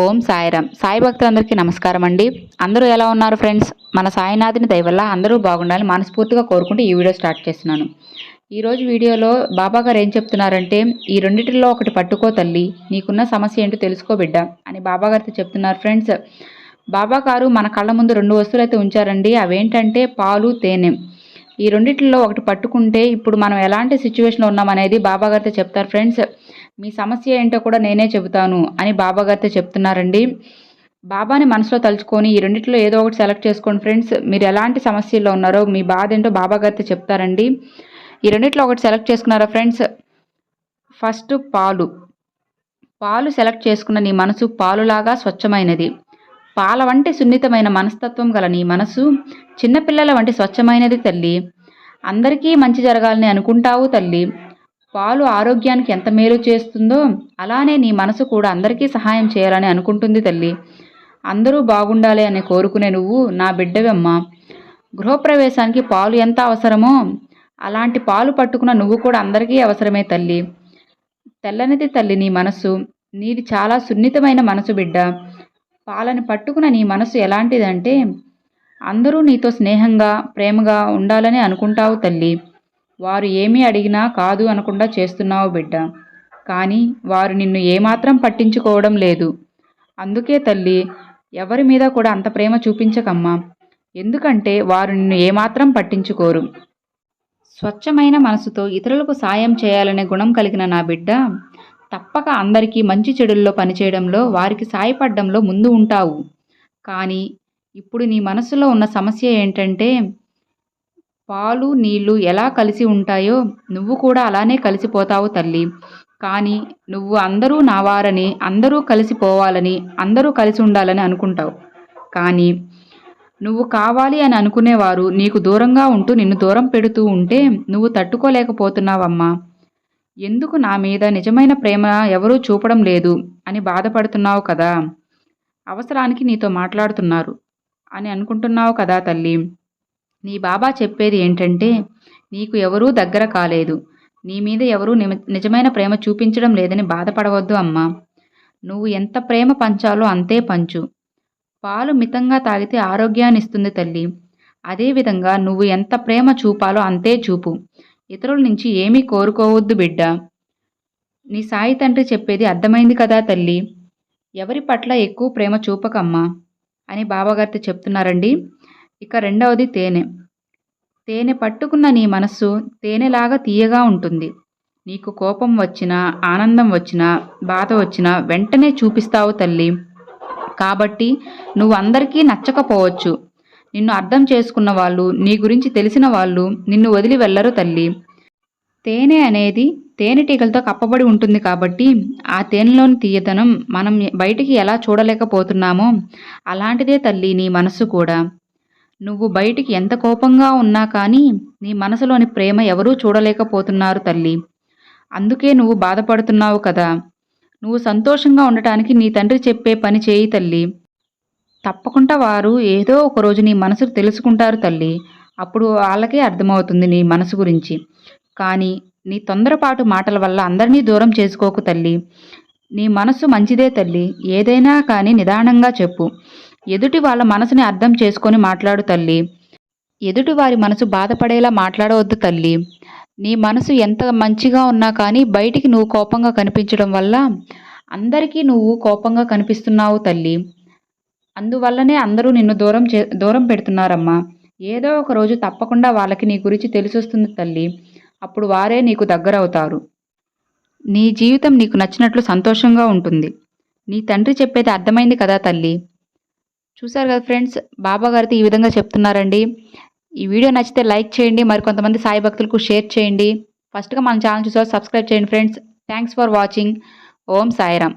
ఓం సాయిరామ్. సాయి భక్తులందరికీ నమస్కారం అండి. అందరూ ఎలా ఉన్నారు ఫ్రెండ్స్? మన సాయినాథుని దయవల్ల అందరూ బాగుండాలని మనస్ఫూర్తిగా కోరుకుంటూ ఈ వీడియో స్టార్ట్ చేస్తున్నాను. ఈరోజు వీడియోలో బాబా గారు ఏం చెప్తున్నారంటే ఈ రెండిటిలో ఒకటి పట్టుకో తల్లి నీకున్న సమస్య ఏంటో తెలుసుకో బిడ్డ అని బాబా గారితో చెప్తున్నారు ఫ్రెండ్స్. బాబా గారు మన కళ్ళ ముందు రెండు వస్తువులు అయితే ఉంచారండి. అవేంటంటే పాలు తేనె. ఈ రెండింటిలో ఒకటి పట్టుకుంటే ఇప్పుడు మనం ఎలాంటి సిచ్యువేషన్లో ఉన్నామనేది బాబా గారితో చెప్తారు ఫ్రెండ్స్. మీ సమస్య ఏంటో కూడా నేనే చెబుతాను అని బాబాగారితో చెప్తున్నారండి. బాబాని మనసులో తలుచుకొని ఈ రెండిట్లో ఏదో ఒకటి సెలెక్ట్ చేసుకోండి ఫ్రెండ్స్. మీరు ఎలాంటి సమస్యల్లో ఉన్నారో మీ బాధ ఏంటో బాబాగారితో చెప్తారండి. ఈ రెండిట్లో ఒకటి సెలెక్ట్ చేసుకున్నారా ఫ్రెండ్స్? ఫస్ట్ పాలు. పాలు సెలెక్ట్ చేసుకున్న నీ మనసు పాలులాగా స్వచ్ఛమైనది. పాల వంటి సున్నితమైన మనస్తత్వం గల నీ మనసు చిన్నపిల్లల వంటి స్వచ్ఛమైనది తల్లి. అందరికీ మంచి జరగాలని అనుకుంటావు తల్లి. పాలు ఆరోగ్యానికి ఎంత మేలు చేస్తుందో అలానే నీ మనసు కూడా అందరికీ సహాయం చేయాలని అనుకుంటుంది తల్లి. అందరూ బాగుండాలి అని కోరుకునే నువ్వు నా బిడ్డవమ్మా. గృహప్రవేశానికి పాలు ఎంత అవసరమో అలాంటి పాలు పట్టుకున్న నువ్వు కూడా అందరికీ అవసరమే తల్లి. తెల్లనిది తల్లి నీ మనసు. నీది చాలా సున్నితమైన మనసు బిడ్డ. పాలని పట్టుకున్న నీ మనసు ఎలాంటిదంటే అందరూ నీతో స్నేహంగా ప్రేమగా ఉండాలని అనుకుంటావు తల్లి. వారు ఏమీ అడిగినా కాదు అనకుండా చేస్తున్నావు బిడ్డ. కానీ వారు నిన్ను ఏమాత్రం పట్టించుకోవడం లేదు. అందుకే తల్లి ఎవరి మీద కూడా అంత ప్రేమ చూపించకమ్మా. ఎందుకంటే వారు నిన్ను ఏమాత్రం పట్టించుకోరు. స్వచ్ఛమైన మనసుతో ఇతరులకు సాయం చేయాలనే గుణం కలిగిన నా బిడ్డ తప్పక అందరికీ మంచి చెడుల్లో పనిచేయడంలో వారికి సాయపడడంలో ముందు ఉంటావు. కానీ ఇప్పుడు నీ మనసులో ఉన్న సమస్య ఏంటంటే పాలు నీళ్ళు ఎలా కలిసి ఉంటాయో నువ్వు కూడా అలానే కలిసిపోతావు తల్లి. కానీ నువ్వు అందరూ నావారని అందరూ కలిసిపోవాలని అందరూ కలిసి ఉండాలని అనుకుంటావు. కానీ నువ్వు కావాలి అని అనుకునేవారు నీకు దూరంగా ఉంటూ నిన్ను దూరం పెడుతూ ఉంటే నువ్వు తట్టుకోలేకపోతున్నావమ్మా. ఎందుకు నా మీద నిజమైన ప్రేమ ఎవరూ చూపడం లేదు అని బాధపడుతున్నావు కదా. అవసరానికి నీతో మాట్లాడుతున్నారు అని అనుకుంటున్నావు కదా తల్లి. నీ బాబా చెప్పేది ఏంటంటే నీకు ఎవరూ దగ్గర కాలేదు. నీ మీద ఎవరూ నిజమైన ప్రేమ చూపించడం లేదని బాధపడవద్దు అమ్మా. నువ్వు ఎంత ప్రేమ పంచాలో అంతే పంచు. పాలు మితంగా తాగితే ఆరోగ్యాన్ని ఇస్తుంది తల్లి. అదేవిధంగా నువ్వు ఎంత ప్రేమ చూపాలో అంతే చూపు. ఇతరుల నుంచి ఏమీ కోరుకోవద్దు బిడ్డ. నీ సాయి తండ్రి చెప్పేది అర్థమైంది కదా తల్లి. ఎవరి పట్ల ఎక్కువ ప్రేమ చూపకమ్మా అని బాబాగారితో చెప్తున్నారండి. ఇక రెండవది తేనె. తేనె పట్టుకున్న నీ మనస్సు తేనెలాగా తీయగా ఉంటుంది. నీకు కోపం వచ్చినా ఆనందం వచ్చినా బాధ వచ్చినా వెంటనే చూపిస్తావు తల్లి. కాబట్టి నువ్వు అందరికీ నచ్చకపోవచ్చు. నిన్ను అర్థం చేసుకున్న వాళ్ళు నీ గురించి తెలిసిన వాళ్ళు నిన్ను వదిలి వెళ్ళరు తల్లి. తేనె అనేది తేనెటీగలతో కప్పబడి ఉంటుంది కాబట్టి ఆ తేనెలోని తీయదనం మనం బయటికి ఎలా చూడలేకపోతున్నామో అలాంటిదే తల్లి నీ మనస్సు కూడా. నువ్వు బయటికి ఎంత కోపంగా ఉన్నా కానీ నీ మనసులోని ప్రేమ ఎవరూ చూడలేకపోతున్నారు తల్లి. అందుకే నువ్వు బాధపడుతున్నావు కదా. నువ్వు సంతోషంగా ఉండటానికి నీ తండ్రి చెప్పే పని చేయి తల్లి. తప్పకుండా వారు ఏదో ఒకరోజు నీ మనసు తెలుసుకుంటారు తల్లి. అప్పుడు వాళ్ళకే అర్థమవుతుంది నీ మనసు గురించి. కానీ నీ తొందరపాటు మాటల వల్ల అందరినీ దూరం చేసుకోకు తల్లి. నీ మనసు మంచిదే తల్లి. ఏదైనా కానీ నిదానంగా చెప్పు. ఎదుటి వాళ్ళ మనసుని అర్థం చేసుకొని మాట్లాడు తల్లి. ఎదుటి వారి మనసు బాధపడేలా మాట్లాడవద్దు తల్లి. నీ మనసు ఎంత మంచిగా ఉన్నా కానీ బయటికి నువ్వు కోపంగా కనిపించడం వల్ల అందరికీ నువ్వు కోపంగా కనిపిస్తున్నావు తల్లి. అందువల్లనే అందరూ నిన్ను దూరం చే దూరం పెడుతున్నారమ్మా. ఏదో ఒక రోజు తప్పకుండా వాళ్ళకి నీ గురించి తెలిసొస్తుంది తల్లి. అప్పుడు వారే నీకు దగ్గరవుతారు. నీ జీవితం నీకు నచ్చినట్లు సంతోషంగా ఉంటుంది. నీ తండ్రి చెప్పేది అర్థమైంది కదా తల్లి. చూసారు కదా ఫ్రెండ్స్ బాబా గారితో ఈ విధంగా చెప్తున్నారండి. ఈ వీడియో నచ్చితే లైక్ చేయండి మరి కొంతమంది సాయి భక్తులకు షేర్ చేయండి. ఫస్ట్గా మన ఛానల్ చూసారు సబ్స్క్రైబ్ చేయండి friends. Thanks for watching Om Sairam.